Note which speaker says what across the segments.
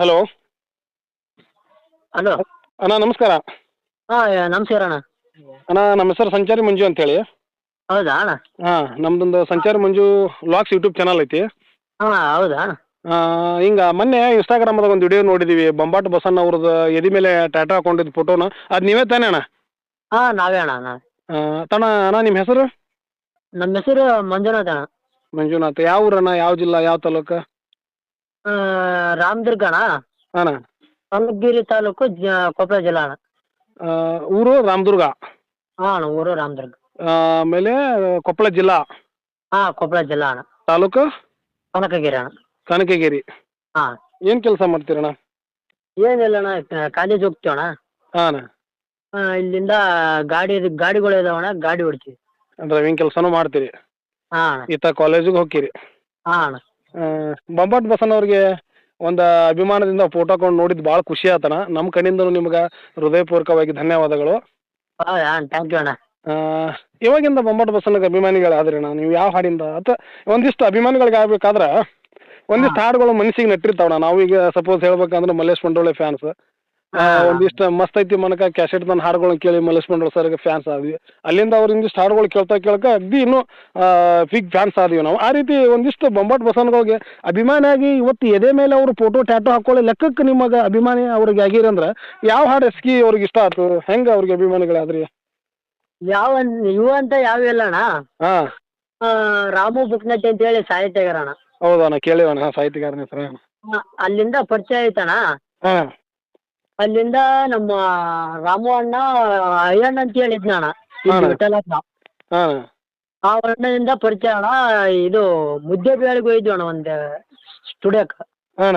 Speaker 1: Hello.
Speaker 2: Hello.
Speaker 1: ಅಣ್ಣ ನಮಸ್ಕಾರ.
Speaker 2: ಹಾಂ ನಮಸ್ಕಾರ ಅಣ್ಣ.
Speaker 1: ಅಣ್ಣ ನಮ್ಮ ಹೆಸರು ಸಂಚಾರಿ ಮಂಜು ಅಂತೇಳಿ.
Speaker 2: ಹೌದಾ ಅಣ್ಣ?
Speaker 1: ಹಾಂ ನಮ್ದೊಂದು ಸಂಚಾರಿ ಮಂಜು ಲಾಕ್ಸ್ ಯೂಟ್ಯೂಬ್ ಚಾನಲ್ ಐತಿ.
Speaker 2: ಹಾಂ ಹೌದಾ ಅಣ್ಣ?
Speaker 1: ಹಿಂಗೆ ಮೊನ್ನೆ ಇನ್ಸ್ಟಾಗ್ರಾಮ್ದಾಗ ಒಂದು ವಿಡಿಯೋ ನೋಡಿದೀವಿ ಬೊಂಬಾಟ್ ಬಸಣ್ಣ ಅವ್ರದ್ದು ಎದಿ ಮೇಲೆ ಟಾಟಾ ಹಾಕೊಂಡಿದ್ದು ಫೋಟೋನ ಅದು ನೀವೇ ತಾನೇ ಅಣ್ಣ?
Speaker 2: ಹಾಂ ನಾವೇ ಅಣ್ಣ ನಾವೇ.
Speaker 1: ಅಣ್ಣ ನಿಮ್ಮ ಹೆಸರು?
Speaker 2: ನಮ್ಮ ಹೆಸರು ಮಂಜುನಾಥ ಅಣ್ಣ.
Speaker 1: ಮಂಜುನಾಥ್. ಯಾವ ಊರಣ್ಣ ಯಾವ ಜಿಲ್ಲಾ? ಯಾವ ತಾಲೂಕು?
Speaker 2: ಆ, ರಾಮದುರ್ಗ ಅಣ್ಣ
Speaker 1: ಅಣ್ಣ.
Speaker 2: ಕನಕಗಿರಿ ತಾಲೂಕು ಜ ಕೊಪ್ಪಳ ಜಿಲ್ಲಾ ಅಣ್ಣ.
Speaker 1: ಆ, ಊರು ರಾಮದುರ್ಗ
Speaker 2: ಹಾಂ ಅಣ್ಣ ಊರು ರಾಮದುರ್ಗ
Speaker 1: ಆ, ಆಮೇಲೆ ಕೊಪ್ಪಳ ಜಿಲ್ಲಾ?
Speaker 2: ಹಾ ಕೊಪ್ಪಳ ಜಿಲ್ಲಾ ಅಣ್ಣ.
Speaker 1: ತಾಲೂಕು?
Speaker 2: ಕನಕಗಿರಿ ಅಣ್ಣ.
Speaker 1: ಕನಕಗಿರಿ.
Speaker 2: ಹಾಂ.
Speaker 1: ಏನು ಕೆಲಸ ಮಾಡ್ತೀರಣ್ಣ?
Speaker 2: ಏನಿಲ್ಲ ಅಣ್ಣ ಕಾಲೇಜ್ ಹೋಗ್ತೀವಿ ಅಣ್ಣ.
Speaker 1: ಹಾಂ ಅಣ್ಣ.
Speaker 2: ಆ, ಇಲ್ಲಿಂದ ಗಾಡಿ ಗಾಡಿಗಳು ಇದಾವಣ ಗಾಡಿ ಹೊಡ್ತೀವಿ
Speaker 1: ಡ್ರೈವಿಂಗ್ ಕೆಲಸನೂ ಮಾಡ್ತೀರಿ?
Speaker 2: ಹಾ ಅಣ್ಣ.
Speaker 1: ಈತ ಕಾಲೇಜಿಗೆ ಹೋಗ್ತೀರಿ?
Speaker 2: ಹಾಂ ಅಣ್ಣ.
Speaker 1: ಬೊಂಬಾಟ್ ಬಸಣ್ಣವ್ರಿಗೆ ಒಂದು ಅಭಿಮಾನದಿಂದ ಫೋಟೋ ಹಾಕೊಂಡು ನೋಡಿದ್ ಭಾಳ ಖುಷಿ ಆತನ. ನಮ್ಮ ಕಣ್ಣಿಂದ ನಿಮ್ಗೆ ಹೃದಯಪೂರ್ವಕವಾಗಿ ಧನ್ಯವಾದಗಳು.
Speaker 2: ಥ್ಯಾಂಕ್ ಯು ಅಣ್ಣ.
Speaker 1: ಆ, ಇವಾಗಿಂದ ಬೊಂಬಾಟ್ ಬಸಣ್ಣಗೆ ಅಭಿಮಾನಿಗಳಾದ್ರಿ ಅಣ್ಣ ನೀವು ಯಾವ ಹಾಡಿಂದ? ಅಥವಾ ಒಂದಿಷ್ಟು ಅಭಿಮಾನಿಗಳಿಗೆ ಆಗ್ಬೇಕಾದ್ರ ಒಂದಿಷ್ಟು ಹಾಡುಗಳು ಮನಸ್ಸಿಗೆ ನಟ್ಟಿರ್ತಾವಣ್ಣ. ನಾವೀಗ ಸಪೋಸ್ ಹೇಳ್ಬೇಕಂದ್ರೆ ಮಲ್ಲೇಶ್ ಮಂಡೋಳೆ ಫ್ಯಾನ್ಸ್ ಒಂದಿಷ್ಟು ಮಸ್ತ್ ಐತಿ ಮನಕ ಕ್ಯಾಸೆಟ್ ನನ್ನ ಹಾಡುಗಳನ್ನ ಕೇಳಿ ಮಲ್ಲೇಶ್ ಸರ್ ಫ್ಯಾನ್ಸ್ ಆದ್ವಿ. ಅಲ್ಲಿಂದ ಅವ್ರ ಇಂದಿಷ್ಟು ಹಾಡುಗಳು ಕೇಳ್ತಾ ಕೇಳಕ ಅಗ್ದಿ ಇನ್ನು ಬಿಗ್ ಫ್ಯಾನ್ಸ್ ಆದ್ವಿ ನಾವು. ಆ ರೀತಿ ಒಂದಿಷ್ಟು ಬೊಂಬಾಟ್ ಬಸವನಗಳಿಗೆ ಅಭಿಮಾನಿಯಾಗಿ ಇವತ್ತು ಎದೆ ಮೇಲೆ ಅವರು ಫೋಟೋ ಟ್ಯಾಟೋ ಹಾಕೊಳ್ಳಿ ಲೆಕ್ಕಕ್ಕೆ ನಿಮಗೆ ಅಭಿಮಾನಿ ಅವ್ರಿಗೆ ಆಗಿರಿ ಅಂದ್ರ ಯಾವ ಹಾಡು ಎಸ್ಕಿ ಅವ್ರಿಗೆ ಇಷ್ಟ ಆಯ್ತು ಹೆಂಗ ಅವ್ರಿಗೆ ಅಭಿಮಾನಿಗಳಾದ್ರಿ?
Speaker 2: ಯಾವ ಇವು ಅಂತ ಯಾವ ಇಲ್ಲ ಅಣ್ಣ. ರಾಮು ಬುಕ್ನಟ್ಟಿ ಅಂತ ಹೇಳಿ ಸಾಹಿತ್ಯಗಾರ ಅಣ್ಣ
Speaker 1: ಹೌದಣ್ಣ ಕೇಳಿವಣ್ಣ ಸಾಹಿತ್ಯಗಾರನ ಹೆಸರು
Speaker 2: ಅಲ್ಲಿಂದ ಪರಿಚಯ ಆಯ್ತಣ್ಣ.
Speaker 1: ಹಾಂ.
Speaker 2: ಅಲ್ಲಿಂದ ನಮ್ಮ ರಾಮು ಅಣ್ಣ ಅಯ್ಯಣ್ಣ ಅಂತ ಹೇಳಿದ್ನ ಅಣ್ಣ. ಇಲ್ಲಿ
Speaker 1: ಹಾ.
Speaker 2: ಆ ಅಣ್ಣದಿಂದ ಪರಿಚಯ ಅಣ್ಣ ಇದು ಮುದ್ದೆ ಬೇಳೆಗೆ ಹೋಗಿದ್ವಿ ಅಣ್ಣ ಒಂದು ಸ್ಟುಡಿಯೋಕ್.
Speaker 1: ಹಾಂ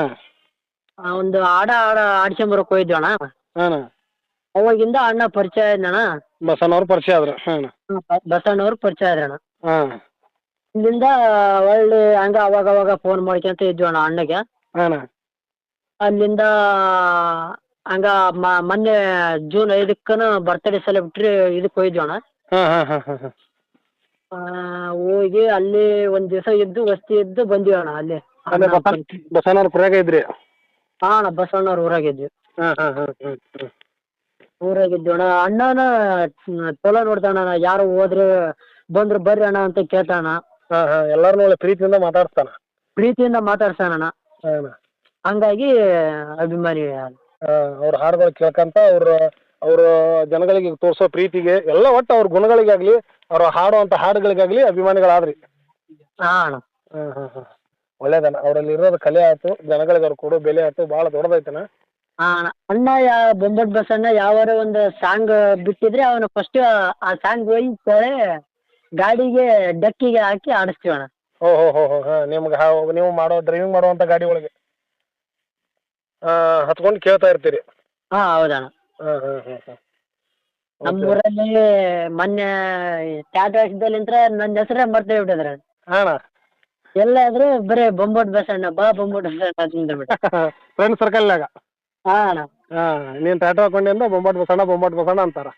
Speaker 2: ಒಂದು ಹಾಡ ಹಾಡ ಆಡ್ಸ್ಕೊಂಬರಕ್ ಹೋಗಿದ್ವಿ ಅಣ್ಣ.
Speaker 1: ಹಾಂ
Speaker 2: ಅವಾಗಿಂದ ಅಣ್ಣ ಪರಿಚಯ ಆಯ್ತಣ್ಣ
Speaker 1: ಬಸಣ್ಣವ್ರು ಪರಿಚಯ ಆದ್ರ. ಹಾಂ
Speaker 2: ಬಸಣ್ಣವ್ರು ಪರಿಚಯ ಆದ್ರಣ್ಣ ಅಣ್ಣ.
Speaker 1: ಹಾಂ.
Speaker 2: ಇಲ್ಲಿಂದ ಒಳ್ಳೆ ಹಂಗ ಅವಾಗ ಅವಾಗ ಫೋನ್ ಮಾಡ್ಕೊಂತ ಇದ್ವಿ ಅಣ್ಣ ಅಣ್ಣಗೆ.
Speaker 1: ಹಾಂ
Speaker 2: ಅಲ್ಲಿಂದ ಹಂಗ ಮೊನ್ನೆ ಜೂನ್ ಐದಕ್ಕನ ಬರ್ತ್ಡೇ ಸೆಲೆಬ್ರಿಟಿ ಇದಕ್ಕೆ ಹೋಗಿದ್ವಿ ಅಣ್ಣ.
Speaker 1: ಹಾಂ ಹಾಂ ಹಾಂ ಹಾಂ ಹಾಂ.
Speaker 2: ಆ, ಹೋಗಿ ಅಲ್ಲಿ ಒಂದ್ ದಿವಸ ಇದ್ದು ವಸ್ತಿ ಇದ್ದು ಬಂದಿವಿ ಅಣ್ಣ ಅಲ್ಲಿ.
Speaker 1: ಅಲ್ಲೇ ಇದ್ರಿ?
Speaker 2: ಹಾ ಅಣ್ಣ ಬಸವಣ್ಣವ್ರ ಊರಾಗಿದ್ವಿ
Speaker 1: ಹಾಂ ಹಾಂ ಹಾಂ ಹಾಂ ಹಾಂ.
Speaker 2: ಊರಾಗಿದ್ವಿ ಅಣ್ಣ. ಅಣ್ಣನ ಚಲೋ ನೋಡ್ತಾನ ಯಾರು ಹೋದ್ರೆ ಬಂದ್ರು ಬರ್ರಿ ಅಣ್ಣ ಅಂತ ಕೇಳ್ತಾನ
Speaker 1: ಹಾಂ ಹಾಂ ಎಲ್ಲಾರನ್ನೂ ಒಳ್ಳೆ ಪ್ರೀತಿಯಿಂದ ಮಾತಾಡ್ತಾನ
Speaker 2: ಪ್ರೀತಿಯಿಂದ ಮಾತಾಡ್ತಾನ
Speaker 1: ಹಾಂ
Speaker 2: ಹಂಗಾಗಿ ಅಭಿಮಾನಿ
Speaker 1: ಅವ್ರ ಹಾಡುಗಳು ಕೇಳ್ಕಂತ ಅವ್ರ ಅವ್ರ ಜನಗಳಿಗೆ ತೋರಿಸೋ ಪ್ರೀತಿಗೆ ಎಲ್ಲ ಒಟ್ಟು ಅವ್ರ ಗುಣಗಳಿಗಾಗ್ಲಿ ಅವ್ರ ಹಾಡುವಂತ ಹಾಡುಗಳಿಗಾಗ್ಲಿ ಅಭಿಮಾನಿಗಳಾದ್ರಿ.
Speaker 2: ಹಾ ಅಣ್ಣ.
Speaker 1: ಹ್ಮ್ ಹಾಂ ಹಾಂ. ಒಳ್ಳೇದಣ್ಣ. ಅವರಲ್ಲಿ ಇರೋದು ಕಲೆ ಆಯ್ತು ಜನಗಳಿಗೆ ಅವ್ರು ಕೊಡೋ ಬೆಲೆ ಆಯ್ತು ಬಹಳ ದೊಡ್ಡದೈತನ
Speaker 2: ಆ ಅಣ್ಣ. ಅಣ್ಣ ಯಾ ಬೊಂಬಟ್ ಬಸಣ್ಣ ಯಾವಾರ ಒಂದು ಸಾಂಗ್ ಬಿಟ್ಟಿದ್ರೆ ಅವನು ಫಸ್ಟ್ ಆ ಸಾಂಗ್ ಹೋಗಿ ಕೇಳಿ ಗಾಡಿಗೆ ಡಕ್ಕಿಗೆ ಹಾಕಿ ಆಡಿಸ್ತೀವಣ್ಣ. ಓಹೋ
Speaker 1: ಓ ಹೋ ಹೋ ಹೋ. ಹಾಂ ನಿಮ್ಗೆ ನೀವು ಮಾಡೋ ಡ್ರೈವಿಂಗ್ ಮಾಡುವಂತ ಗಾಡಿ ಒಳಗೆ. ಹತ್ಕೊಂಡು ಕೇಳ್ತಾ ಇರ್ತೀರಿ.
Speaker 2: ಹಾ ಹೌದಣ್ಣ.
Speaker 1: ಹಾಂ ಹಾಂ ಹಾಂ ಹಾಂ.
Speaker 2: ನಮ್ಮೂರಲ್ಲಿ ಮೊನ್ನೆ ಹಾಕ್ಸಿದಲ್ಲಿಂತ್ರ ನನ್ನ ಹೆಸರೇ ಮರ್ತೇ ಬಿಟ್ಟಿದ್ರೆ
Speaker 1: ಎಲ್ಲ
Speaker 2: ಎಲ್ಲಾದ್ರೂ ಬರೇ ಬೊಂಬೋಟ್ ಬಸಣ್ಣ ಬಾ ಬೊಂಬೋಟ್ ಬಸಣ್ಣ ಅಂತ ಬಿಟ್ಟು
Speaker 1: ಫ್ರೆಂಡ್ ಸರ್ಕಲ್ನಾಗ
Speaker 2: ಹಾ ಅಣ್ಣ.
Speaker 1: ಹಾ ನೀನು ಟ್ಯಾಟೋ ಹಾಕೊಂಡಿ ಅಂದ್ರೆ ಬೊಂಬಾಟ್ ಬಸಣ್ಣ ಬೊಂಬಾಟ್ ಬಸಣ್ಣ ಅಂತಾರ.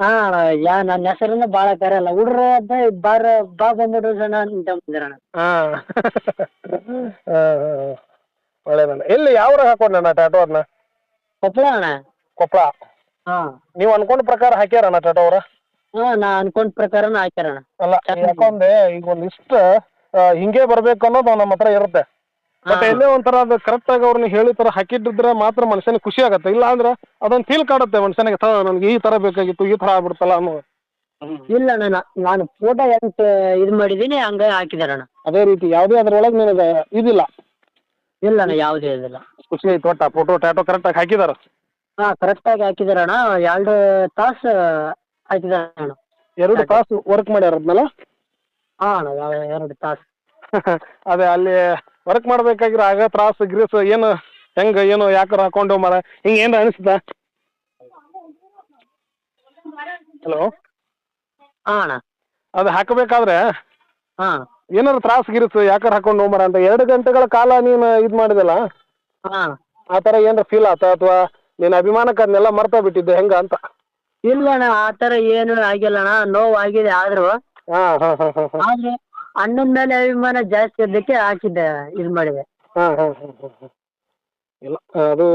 Speaker 2: ಹಾ ಅಣ್ಣ. ಯಾ ನನ್ನ ಹೆಸರನ್ನ ಬಾಳ ಕರೆಯಲ್ಲ ಹುಡ್ರ ಅಂತ ಬಾರ ಬಾ ಬೊಂಬೋಟ್ ಬಸಣ್ಣ ಅಂತ ಬಂದಿರಣ್ಣ ಹಾ
Speaker 1: ಹಾಂ. ಒಳ್ಳೇದಣ್ಣ ಎಲ್ಲಿ ಯಾವ ಹಾಕೊಂಡಣ್ಣ ಟ್ಯಾಟೋ ಅದನ್ನ
Speaker 2: ಕೊಪ್ಪಳ ಅಣ್ಣ.
Speaker 1: ಕೊಪ್ಪಳ
Speaker 2: ಹಾ.
Speaker 1: ನೀವು ಅನ್ಕೊಂಡ ಪ್ರಕಾರ ಹಾಕ್ಯಾರಣ್ಣ ಟ್ಯಾಟೋ ಅವ್ರ?
Speaker 2: ಹಾ ನಾ ಅನ್ಕೊಂಡ ಪ್ರಕಾರನ ಹಾಕ್ಯಾರಣ
Speaker 1: ಅಲ್ಲ. ಯಾಕಂದ್ರೆ ಈಗ ಒಂದಿಷ್ಟು ಹಿಂಗೆ ಬರ್ಬೇಕು ಅನ್ನೋದು ನಮ್ಮ ಹತ್ರ ಇರುತ್ತೆ.
Speaker 2: ಹಾ.
Speaker 1: ಎಲ್ಲೇ ಒಂಥರ ಅದು ಕರೆಕ್ಟ್ ಆಗಿ ಅವ್ರನ್ನ ಹೇಳಿ ತರ ಹಾಕಿಟ್ಟಿದ್ರೆ ಮಾತ್ರ ಮನುಷ್ಯನಿಗೆ ಖುಷಿ ಆಗತ್ತೆ. ಇಲ್ಲ ಅಂದ್ರೆ ಅದೊಂದು ಫೀಲ್ ಕಾಡುತ್ತೆ ಮನುಷ್ಯನಿಗೆ ನನ್ಗೆ ನನಗೆ ಈ ತರ ಬೇಕಾಗಿತ್ತು ಈ ತರ ಆಗ್ಬಿಡ್ತಲ್ಲ ಅನ್ನೋ
Speaker 2: ಇಲ್ಲ ಅಣ್ಣ ನಾನು ಫೋಟೋ ಹೆಂಗ್ ಇದು ಮಾಡಿದೀನಿ ಹಂಗ ಹಾಕಿದಾರಣ್ಣ
Speaker 1: ಅದೇ ರೀತಿ ಯಾವುದೇ ಅದ್ರೊಳಗೆ ನಿನಗೆ ಇದಿಲ್ಲ.
Speaker 2: ಇಲ್ಲ ಅಣ್ಣ ಯಾವುದೇ ಇದಿಲ್ಲ
Speaker 1: ಖುಷಿ ಐತಿ ಒಟ್ಟ ಫೋಟೋ ಟ್ಯಾಟೋ ಕರೆಕ್ಟಾಗಿ ಹಾಕಿದಾರ?
Speaker 2: ಹಾ ಕರೆಕ್ಟಾಗಿ ಹಾಕಿದಾರಣ್ಣ. ಎರಡು ತಾಸು ಹಾಕಿದಾರ ಅಣ್ಣ
Speaker 1: ಎರಡು ತಾಸು ವರ್ಕ್ ಮಾಡ್ಯಾರ ಅದ್ನಲ್ಲ
Speaker 2: ಹಾ ಅಣ್ಣ ಯಾವ- ಎರಡು ತಾಸು.
Speaker 1: ಅದೇ ಅಲ್ಲಿ ವರ್ಕ್ ಮಾಡ್ಬೇಕಾಗಿರೋ ಆಗ ತ್ರಾಸು ಗ್ರೀಸ್ ಏನು ಹೆಂಗ ಏನು ಯಾಕಾರ ಹಾಕೊಂಡು ಮರ ಹಿಂಗ ಏನ್ ಅನಿಸ್ತಾ ಹಲೋ
Speaker 2: ಹಾ ಅಣ್ಣ.
Speaker 1: ಅದು ಹಾಕಬೇಕಾದ್ರೆ
Speaker 2: ಹಾ.
Speaker 1: ಏನಾರ ತ್ರಾಸು ಗಿರಿಸ್ ಯಾಕಾರ ಹಾಕೊಂಡು ಹೋಗ್ಬಾರ ಅಂತ ಎರಡು ಗಂಟೆಗಳ ಕಾಲ ನೀನು ಇದು ಮಾಡಿದಲ್ಲ?
Speaker 2: ಹಾ.
Speaker 1: ಆ ಥರ ಏನಾರ ಫೀಲ್ ಆತ ಅಥವಾ ನೀನು ಅಭಿಮಾನಕ್ಕೆ ಅದನ್ನೆಲ್ಲ ಮರ್ತಾ ಬಿಟ್ಟಿದ್ದೆ ಹೆಂಗ ಅಂತ?
Speaker 2: ಇಲ್ಲ ಅಣ್ಣ ಆ ಥರ ಏನು ಆಗಿಲ್ಲ ಅಣ್ಣ ನೋವು ಆಗಿದೆ ಆದ್ರೂ.
Speaker 1: ಹಾ ಹಾ ಹಾ ಹಾಂ ಹಾಂ.
Speaker 2: ಆದ್ರೆ ಅಣ್ಣನ ಮೇಲೆ ಅಭಿಮಾನ ಜಾಸ್ತಿ ಇದ್ದಕ್ಕೆ ಹಾಕಿದ್ದೆ ಇದು ಮಾಡಿದೆ.
Speaker 1: ಹಾಂ ಹಾಂ ಹಾಂ ಹಾಂ ಇಲ್ಲ ಅದು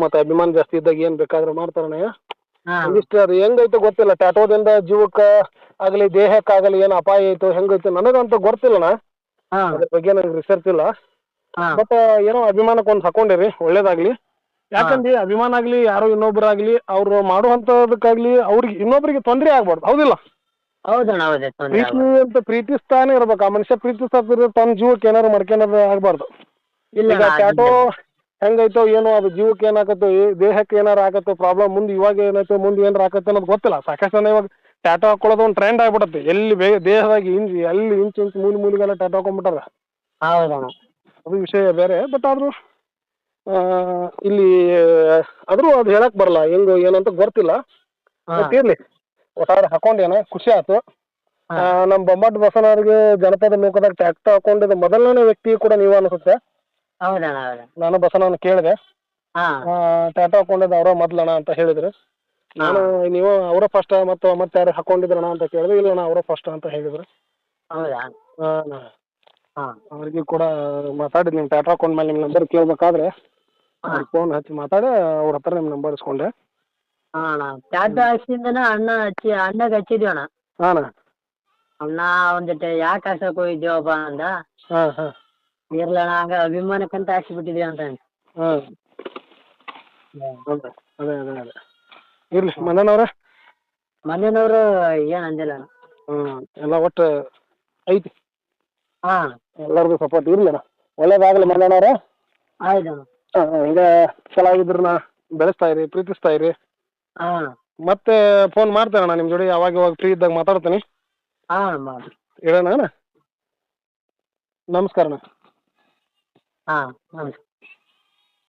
Speaker 1: ಮತ್ತೆ ಅಭಿಮಾನ ಜಾಸ್ತಿ ಇದ್ದಾಗ ಏನ್ ಬೇಕಾದ್ರೂ ಮಾಡ್ತಾರಣ್ಣ ಅದು ಹೆಂಗೈತೆ ಗೊತ್ತಿಲ್ಲ ಟ್ಯಾಟೋದಿಂದ ಜೀವಕ್ಕ ಆಗಲಿ ದೇಹಕ್ಕಾಗಲಿ ಏನ್ ಅಪಾಯ ಐತೋ ಹೆಂಗೈತೆ ನನಗಂತ
Speaker 2: ಗೊತ್ತಿಲ್ಲಣ
Speaker 1: ಅದ್ರ ಬಗ್ಗೆ ನನಗೆ ರಿಸರ್ಚ್ ಇಲ್ಲ. ಬಟ್ ಏನೋ ಅಭಿಮಾನಕ್ಕೆ ಒಂದ್ ಹಾಕೊಂಡಿರಿ ಒಳ್ಳೇದಾಗ್ಲಿ. ಯಾಕಂದ್ರೆ ಅಭಿಮಾನ ಆಗ್ಲಿ ಯಾರೋ ಇನ್ನೊಬ್ರಾಗ್ಲಿ ಅವ್ರು ಮಾಡುವಂತದಕ್ಕಾಗ್ಲಿ ಅವ್ರಿಗೆ ಇನ್ನೊಬ್ರಿಗೆ ತೊಂದ್ರೆ ಆಗ್ಬಾರ್ದು. ಹೌದಿಲ್ಲ?
Speaker 2: ಹೌದಣ್ಣ ಹೌದು
Speaker 1: ಪ್ರೀತಿ ಅಂತ ಪ್ರೀತಿಸ್ತಾನೆ ಇರ್ಬೇಕು. ಆ ಮನುಷ್ಯ ಪ್ರೀತಿಸ್ತಾ ತನ್ನ ಜೀವಕ್ಕೆ ಏನಾರು ಮಡ್ಕೊಂಡ್ ಆಗ್ಬಾರ್ದು.
Speaker 2: ಇಲ್ಲ
Speaker 1: ಟ್ಯಾಟೋ ಹೆಂಗೈತೋ ಏನೋ ಅದು ಜೀವಕ್ಕೆ ಏನಾಗತ್ತೋ ಏ- ದೇಹಕ್ಕೆ ಏನಾರ ಆಗತ್ತೋ ಪ್ರಾಬ್ಲಮ್ ಮುಂದೆ ಇವಾಗ ಏನಾಯ್ತೋ ಮುಂದೆ ಏನಾರ ಆಗತ್ತೋ ಅನ್ನೋದು ಗೊತ್ತಿಲ್ಲ. ಸಾಕಷ್ಟು ಜನ ಇವಾಗ ಟ್ಯಾಟೋ ಹಾಕೊಳ್ಳೋದು ಒಂದು ಟ್ರೆಂಡ್ ಆಗ್ಬಿಡತ್ತೆ ಎಲ್ಲಿ ಬೇ ದೇಹದಾಗ ಇಂಚ್ ಎಲ್ಲಿ ಇಂಚ್ ಇಂಚ್ ಮೂಲಿ ಮೂಲಿಗೆಲ್ಲ ಟ್ಯಾಟೋ ಹಾಕೊಂಡ್ಬಿಟ್ಟಾರ
Speaker 2: ಹೌದಣ್ಣ
Speaker 1: ಅದು ವಿಷಯ ಬೇರೆ ಬಟ್ ಆದ್ರೂ ಆ, ಇಲ್ಲಿ ಆದರೂ ಅದು ಹೇಳಕ್ ಬರಲ್ಲ ಹೆಂಗೋ ಏನಂತ ಗೊತ್ತಿಲ್ಲ. ಬಟ್ ಇರ್ಲಿ ಒಟ್ಟಾರೆ ಹಾಕೊಂಡೇನ ಖುಷಿ ಆಯ್ತು. ನಮ್ಮ ಬೊಮ್ಮಟ್ ಬಸವನವ್ರಿಗೆ ಜನಪದ ಲೋಕದಾಗ ಟ್ಯಾಕ್ಟರ್ ಹಾಕೊಂಡಿದ್ದ ಮೊದಲನೇ ವ್ಯಕ್ತಿ ಕೂಡ ನೀವು ಅನ್ಸುತ್ತೆ
Speaker 2: ಹೌದಣ್ಣ ಹೌದಣ್ಣ.
Speaker 1: ನಾನು ಬಸವಣ್ಣನ ಕೇಳಿದೆ.
Speaker 2: ಹಾ.
Speaker 1: ಟ್ಯಾಟೋ ಹಾಕೊಂಡಿದ್ದು ಅವರ ಮೊದ್ಲಣ್ಣ ಅಂತ ಹೇಳಿದ್ರು. ನಾನು ನೀವು ಅವರ ಫಸ್ಟ್ ಮತ್ತು ಮತ್ತೆ ಯಾರು ಹಾಕೊಂಡಿದ್ರಣ ಅಂತ ಕೇಳಿದೆ ಇಲ್ಲ ನಾ ಅವರ ಫಸ್ಟ್ ಅಂತ ಹೇಳಿದ್ರು.
Speaker 2: ಹೌದಾ? ಹಾ.
Speaker 1: ಅವ್ರಿಗೆ ಕೂಡ ಮಾತಾಡಿದ್ ನಿಮ್ಮ ಟಾಟಾ ಹಾಕೊಂಡ್ ಮೇಲೆ ನಿಮ್ಮ ನಂಬರ್ ಕೇಳ್ಬೇಕಾದ್ರೆ ಫೋನ್ ಹಚ್ಚಿ ಮಾತಾಡಿ ಅವ್ರ ಹತ್ರ ನಿಮ್ಮ ನಂಬರ್ ಇಸ್ಕೊಂಡೆ.
Speaker 2: ಹಾ ಅಣ್ಣ. ಹಾಕ್ಸಿಂದನ ಅಣ್ಣ ಹಚ್ಚಿ ಅಣ್ಣಗೆ ಹಚ್ಚಿದ್ವಿ ಅಣ್ಣ.
Speaker 1: ಹಾಂ
Speaker 2: ಅಣ್ಣ. ಒಂದ್ ಜೊತೆ ಯಾಕೆ ಹಾಕ್ಸಕ್ ಹೋಗಿದ್ದೀವಪ್ಪ ಅಂದ.
Speaker 1: ಹಾಂ ಹಾಂ.
Speaker 2: ಇರ್ಲಣ್ಣ ಹಂಗ ಅಭಿಮಾನಕ್ಕಂತ ಹಾಕ್ಸಿಬಿಟ್ಟಿದ್ವಿ ಅಂತ ಹ್ಮ್
Speaker 1: ಹಾಂ. ಅದೇ ಅದೇ ಅದೇ. ಇರ್ಲಿ ಮದನವ್ರೆ
Speaker 2: ಮನೆಯವ್ರು ಏನ್ ಅಂದಿಲ್ಲ.
Speaker 1: ಹ್ಮ್ ಎಲ್ಲ ಒಟ್ಟು ಐತಿ.
Speaker 2: ಹಾ.
Speaker 1: ಎಲ್ಲರದು ಸಪೋರ್ಟ್ ಇರ್ಲಿ ಅಣ್ಣ. ಒಳ್ಳೇದಾಗಲಿ ಆಯ್ತು
Speaker 2: ಆಯ್ತಣ್ಣ
Speaker 1: ಹಿಂಗ ಚೆನ್ನಾಗಿದ್ರನ್ನ ಬೆಳೆಸ್ತಾ ಇರಿ ಪ್ರೀತಿಸ್ತಾ ಇರಿ.
Speaker 2: ಹಾ.
Speaker 1: ಮತ್ತೆ ಫೋನ್ ಮಾಡ್ತೇನೆ ಅಣ್ಣ ನಿಮ್ಮ ಜೋಡಿ ಯಾವಾಗ ಯಾವಾಗ ಫ್ರೀ ಇದ್ದಾಗ ಮಾತಾಡ್ತೀನಿ.
Speaker 2: ಹಾ ಮಾಡಿ
Speaker 1: ಇಡೋಣ ಅಣ್ಣ? ನಮಸ್ಕಾರ ಅಣ್ಣ.
Speaker 2: ಹಾ ನಮಸ್ಕಾರ